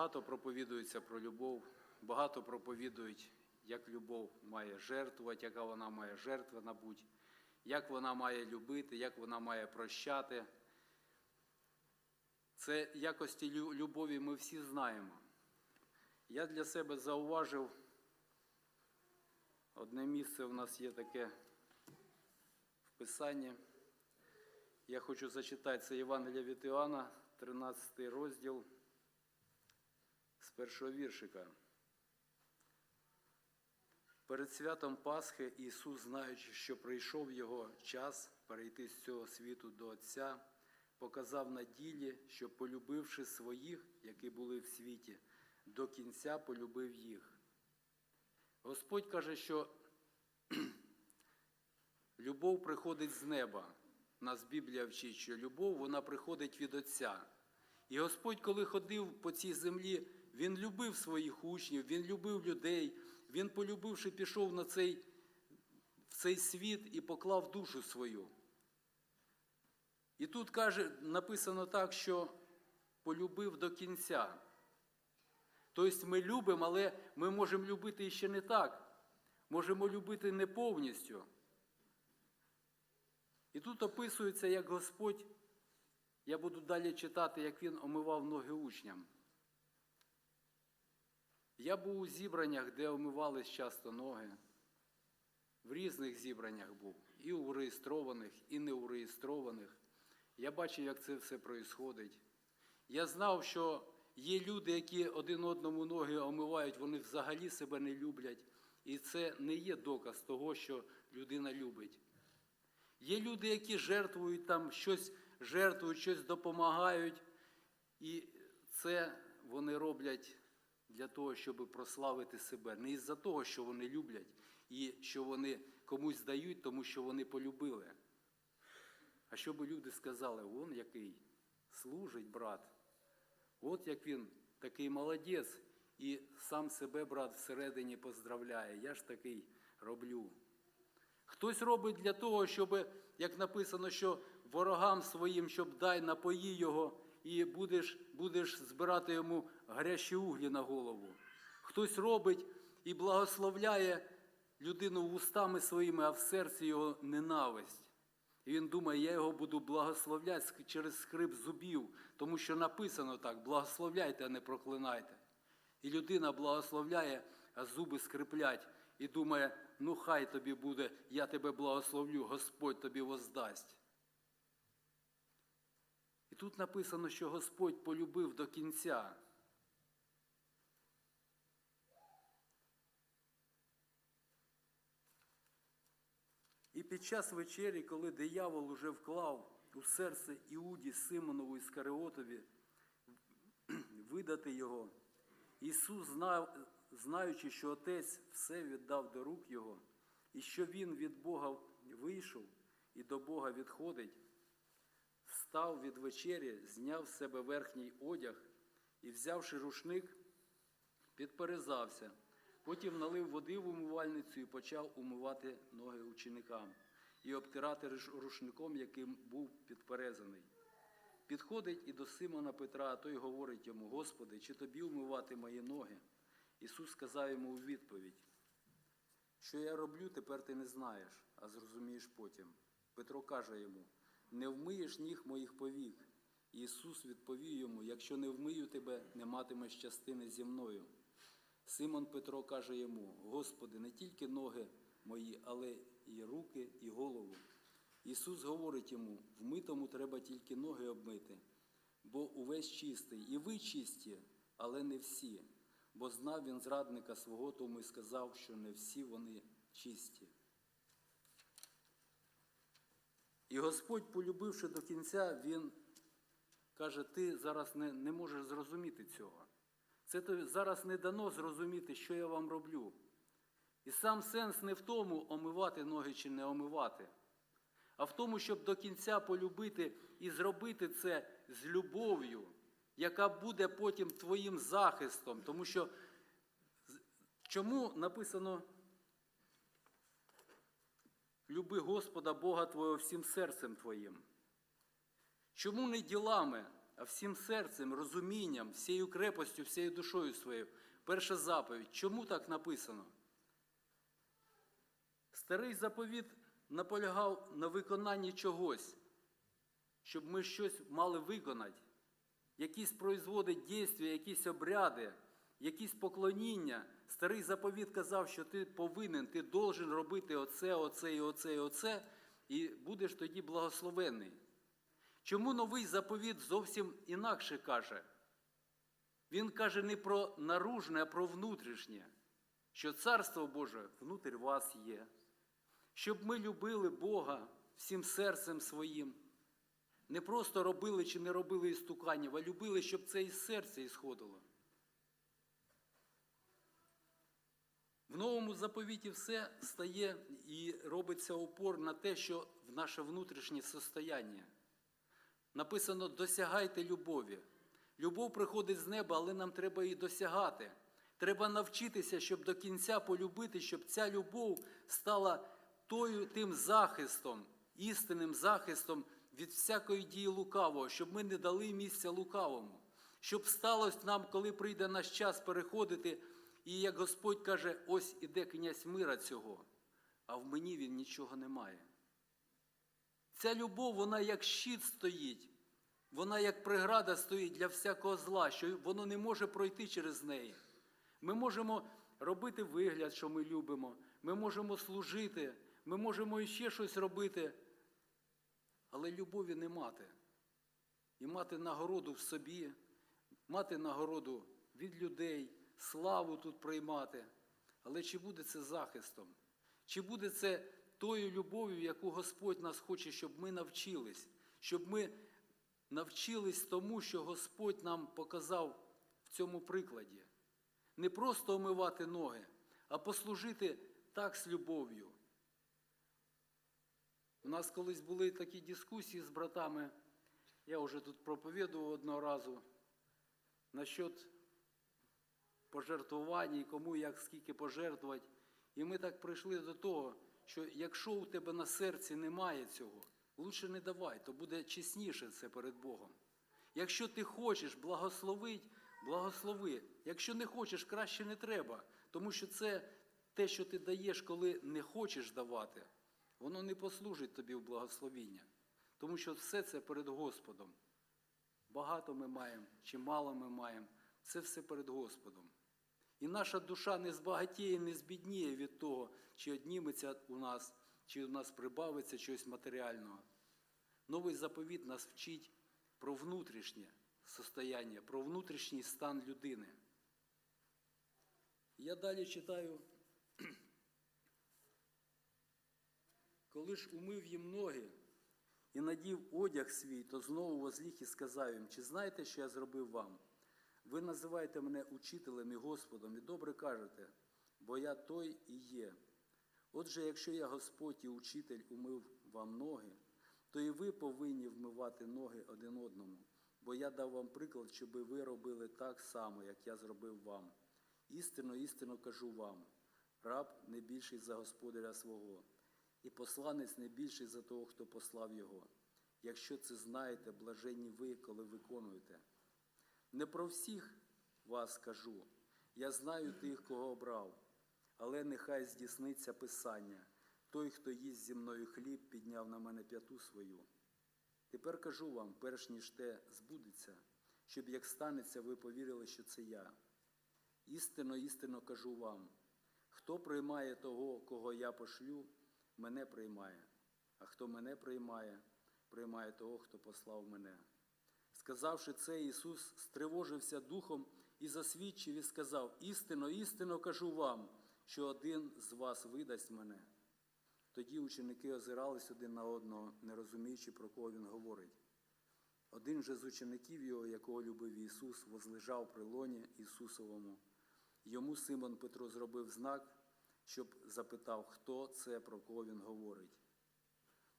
Багато проповідується про любов, багато проповідують, як любов має жертвувати, яка вона має жертвена бути, як вона має любити, як вона має прощати. Це якості любові ми всі знаємо. Я для себе зауважив, одне місце у нас є таке в Писанні. Я хочу зачитати це Євангелія від Іоанна, 13 розділ першого віршика. Перед святом Пасхи Ісус, знаючи, що прийшов Його час перейти з цього світу до Отця, показав на ділі, що, полюбивши своїх, які були в світі, до кінця полюбив їх. Господь каже, що любов приходить з неба. Нас Біблія вчить, що любов вона приходить від Отця. І Господь, коли ходив по цій землі, Він любив своїх учнів, Він любив людей, Він, полюбивши, пішов на цей, в цей світ і поклав душу свою. І тут каже, написано так, що полюбив до кінця. Тобто ми любимо, але ми можемо любити ще не так. Можемо любити не повністю. І тут описується, як Господь, я буду далі читати, як Він омивав ноги учням. Я був у зібраннях, де омивались часто ноги. В різних зібраннях був, і у реєстрованих, і не у реєстрованих. Я бачив, як це все відбувається. Я знав, що є люди, які один одному ноги омивають, вони взагалі себе не люблять. І це не є доказ того, що людина любить. Є люди, які жертвують там щось, жертвують, щось допомагають, і це вони роблять для того, щоб прославити себе. Не із-за того, що вони люблять, і що вони комусь дають, тому що вони полюбили. А щоб люди сказали, вон який служить брат, от як він такий молодець, і сам себе брат всередині поздравляє. Я ж такий роблю. Хтось робить для того, щоб, як написано, що ворогам своїм, щоб дай напої його, і будеш, будеш збирати йому гарячі углі на голову. Хтось робить і благословляє людину вустами своїми, а в серці його ненависть. І він думає, я його буду благословляти через скрип зубів, тому що написано так: благословляйте, а не проклинайте. І людина благословляє, а зуби скриплять, і думає, ну хай тобі буде, я тебе благословлю, Господь тобі воздасть. І тут написано, що Господь полюбив до кінця. І під час вечері, коли диявол уже вклав у серце Іуді Симонову Іскариотові видати його, Ісус, знаючи, що Отець все віддав до рук Його, і що Він від Бога вийшов і до Бога відходить, встав від вечері, зняв з себе верхній одяг і, взявши рушник, підперезався. Потім налив води в умивальницю і почав умивати ноги ученикам і обтирати рушником, яким був підперезаний. Підходить і до Симона Петра, а той говорить йому: Господи, чи тобі умивати мої ноги? Ісус сказав йому у відповідь: Що я роблю, тепер ти не знаєш, а зрозумієш потім. Петро каже йому: Не вмиєш ніг моїх повік. Ісус відповів йому: Якщо не вмию тебе, не матимеш частини зі мною. Симон Петро каже йому: Господи, не тільки ноги мої, але і руки, і голову. Ісус говорить йому: вмитому треба тільки ноги обмити, бо увесь чистий, і ви чисті, але не всі. Бо знав він зрадника свого, тому й сказав, що не всі вони чисті. І Господь, полюбивши до кінця, Він каже: ти зараз не, не можеш зрозуміти цього. Це тобі зараз не дано зрозуміти, що я вам роблю. І сам сенс не в тому, омивати ноги чи не омивати, а в тому, щоб до кінця полюбити і зробити це з любов'ю, яка буде потім твоїм захистом. Тому що чому написано люби Господа Бога Твого всім серцем Твоїм? Чому не ділами, а всім серцем, розумінням, всією крепостю, всією душою своєю. Перша заповідь. Чому так написано? Старий заповіт наполягав на виконанні чогось, щоб ми щось мали виконати, якісь производить дійства, якісь обряди, якісь поклоніння. Старий заповіт казав, що ти повинен, ти должен робити оце, оце і оце, і оце, і будеш тоді благословений. Чому новий заповіт зовсім інакше каже? Він каже не про наружне, а про внутрішнє, що Царство Боже внутрі вас є, щоб ми любили Бога всім серцем своїм. Не просто робили чи не робили істуканів, а любили, щоб це із серця ісходило. В новому заповіті все стає і робиться опор на те, що в наше внутрішнє состояння. Написано досягайте любові. Любов приходить з неба, але нам треба її досягати. Треба навчитися, щоб до кінця полюбити, щоб ця любов стала тою тим захистом, істинним захистом від всякої дії лукавого, щоб ми не дали місця лукавому, щоб сталося нам, коли прийде наш час переходити, і як Господь каже, ось іде князь мира цього, а в мені він нічого не має. Ця любов, вона як щит стоїть, вона як преграда стоїть для всякого зла, що воно не може пройти через неї. Ми можемо робити вигляд, що ми любимо, ми можемо служити, ми можемо іще щось робити, але любові не мати. І мати нагороду в собі, мати нагороду від людей, славу тут приймати. Але чи буде це захистом? Чи буде це тою любов'ю, яку Господь нас хоче, щоб ми навчились, щоб ми навчились тому, що Господь нам показав в цьому прикладі? Не просто омивати ноги, а послужити так з любов'ю. У нас колись були такі дискусії з братами, я вже тут проповідував одного разу, насчет пожертвування і кому як скільки пожертвувати. І ми так прийшли до того, що якщо у тебе на серці немає цього, лучше не давай, то буде чесніше це перед Богом. Якщо ти хочеш благословить, благослови. Якщо не хочеш, краще не треба. Тому що це те, що ти даєш, коли не хочеш давати, воно не послужить тобі в благословіння. Тому що все це перед Господом. Багато ми маємо, чи мало ми маємо, це все перед Господом. І наша душа не збагатіє, не збідніє від того, чи одніметься у нас, чи у нас прибавиться щось матеріального. Новий заповіт нас вчить про внутрішнє состояння, про внутрішній стан людини. Я далі читаю, коли ж умив їм ноги і надів одяг свій, то знову возліг і сказав їм, чи знаєте, що я зробив вам? Ви називаєте мене учителем і Господом, і добре кажете, бо я той і є. Отже, якщо я Господь і учитель умив вам ноги, то і ви повинні вмивати ноги один одному, бо я дав вам приклад, щоб ви робили так само, як я зробив вам. Істинно, істинно кажу вам, раб не більший за господаря свого, і посланець не більший за того, хто послав його. Якщо це знаєте, блаженні ви, коли виконуєте. Не про всіх вас кажу, я знаю тих, кого обрав, але нехай здійсниться Писання. Той, хто їсть зі мною хліб, підняв на мене п'яту свою. Тепер кажу вам, перш ніж те збудеться, щоб як станеться, ви повірили, що це я. Істинно, істинно кажу вам, хто приймає того, кого я пошлю, мене приймає, а хто мене приймає, приймає того, хто послав мене. Сказавши це, Ісус стривожився духом і засвідчив, і сказав: Істинно, істинно кажу вам, що один з вас видасть мене. Тоді ученики озирались один на одного, не розуміючи, про кого він говорить. Один же з учеників його, якого любив Ісус, возлежав при лоні Ісусовому. Йому Симон Петро зробив знак, щоб запитав, хто це, про кого він говорить.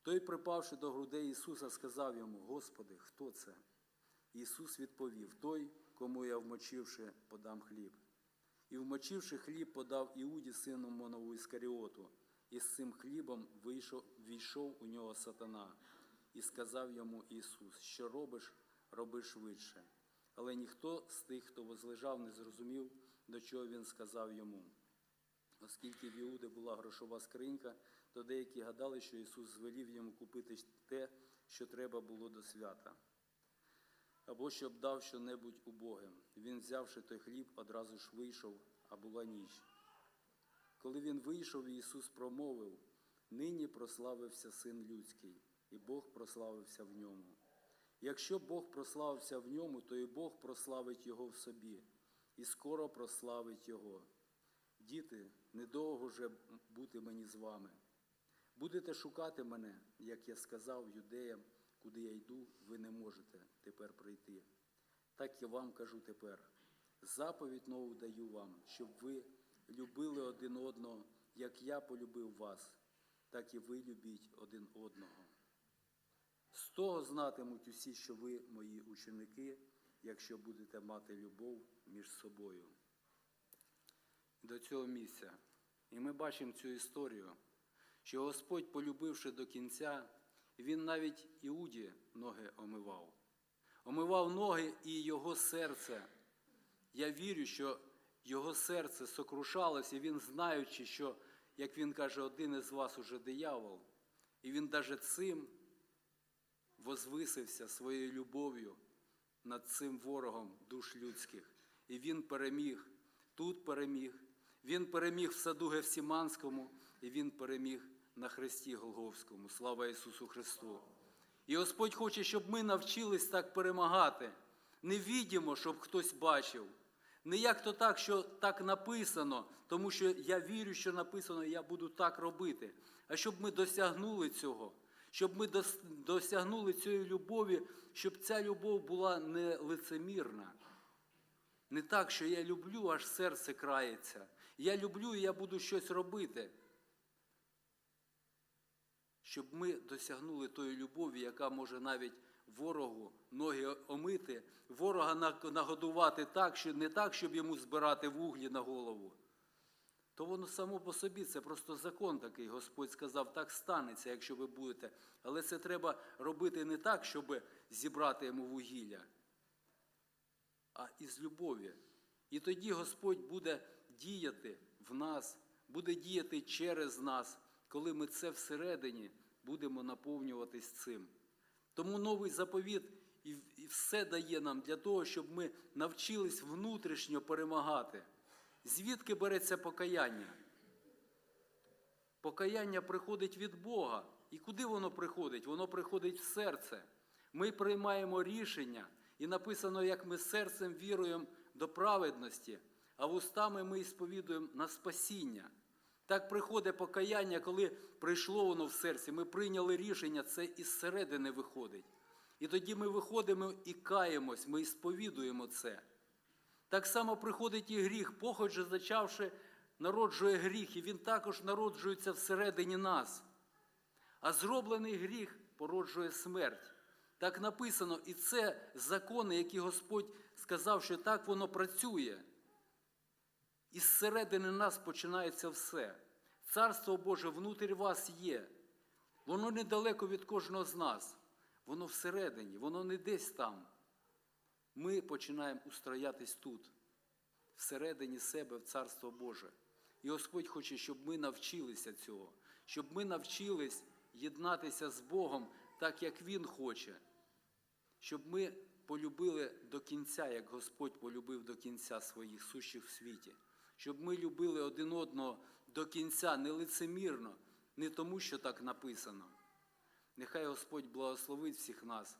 Той, припавши до грудей Ісуса, сказав йому: Господи, хто це? Ісус відповів: Той, кому я, вмочивши, подам хліб. І, вмочивши хліб, подав Іуді, сину Монову Іскаріоту, і з цим хлібом вийшов, війшов у нього сатана, і сказав йому Ісус, що робиш, роби швидше. Але ніхто з тих, хто возлежав, не зрозумів, до чого він сказав йому. Оскільки в Іуди була грошова скринька, то деякі гадали, що Ісус звелів йому купити те, що треба було до свята, або щоб дав щонебудь убогим. Він, взявши той хліб, одразу ж вийшов, а була ніч. Коли він вийшов, Ісус промовив: Нині прославився Син людський, і Бог прославився в ньому. Якщо Бог прославився в ньому, то і Бог прославить його в собі, і скоро прославить його. Діти, недовго вже бути мені з вами. Будете шукати мене, як я сказав юдеям, куди я йду, ви не можете тепер прийти. Так я вам кажу тепер. Заповідь нову даю вам, щоб ви любили один одного, як я полюбив вас, так і ви любіть один одного. З того знатимуть усі, що ви мої ученики, якщо будете мати любов між собою. До цього місця. І ми бачимо цю історію, що Господь, полюбивши до кінця, Він навіть Іуді ноги омивав. Омивав ноги і його серце. Я вірю, що його серце сокрушалося, і він, знаючи, що, як він каже, один із вас уже диявол, і він навіть цим возвисився своєю любов'ю над цим ворогом душ людських. І він переміг, тут переміг, він переміг в саду Гефсіманському, і він переміг на хресті Голговському. Слава Ісусу Христу! І Господь хоче, щоб ми навчились так перемагати. Не відімо, щоб хтось бачив. Не як то так, що так написано, тому що я вірю, що написано, і я буду так робити. А щоб ми досягнули цього, щоб ми досягнули цієї любові, щоб ця любов була не лицемірна. Не так, що я люблю, аж серце крається. Я люблю і я буду щось робити. Щоб ми досягнули тої любові, яка може навіть ворогу ноги омити, ворога нагодувати так, що не так, щоб йому збирати вуглі на голову. То воно само по собі, це просто закон такий. Господь сказав, так станеться, якщо ви будете. Але це треба робити не так, щоб зібрати йому вугілля, а із любові. І тоді Господь буде діяти в нас, буде діяти через нас, коли ми це всередині будемо наповнюватись цим. Тому новий заповіт і і все дає нам для того, щоб ми навчились внутрішньо перемагати. Звідки береться покаяння? Покаяння приходить від Бога. І куди воно приходить? Воно приходить в серце. Ми приймаємо рішення, і написано, як ми серцем віруємо до праведності, а вустами ми сповідуємо на спасіння. Так приходить покаяння, коли прийшло воно в серці, ми прийняли рішення, це із середини виходить. І тоді ми виходимо і каємось, ми і сповідуємо це. Так само приходить і гріх, похоть же зачавши, народжує гріх, і він також народжується всередині нас. А зроблений гріх породжує смерть. Так написано, і це закони, які Господь сказав, що так воно працює. І зсередини нас починається все. Царство Боже внутрі вас є. Воно недалеко від кожного з нас. Воно всередині, воно не десь там. Ми починаємо устроятись тут, всередині себе, в Царство Боже. І Господь хоче, щоб ми навчилися цього, щоб ми навчились єднатися з Богом так, як Він хоче, щоб ми полюбили до кінця, як Господь полюбив до кінця своїх сущих в світі, щоб ми любили один одного до кінця, не лицемірно, не тому, що так написано. Нехай Господь благословить всіх нас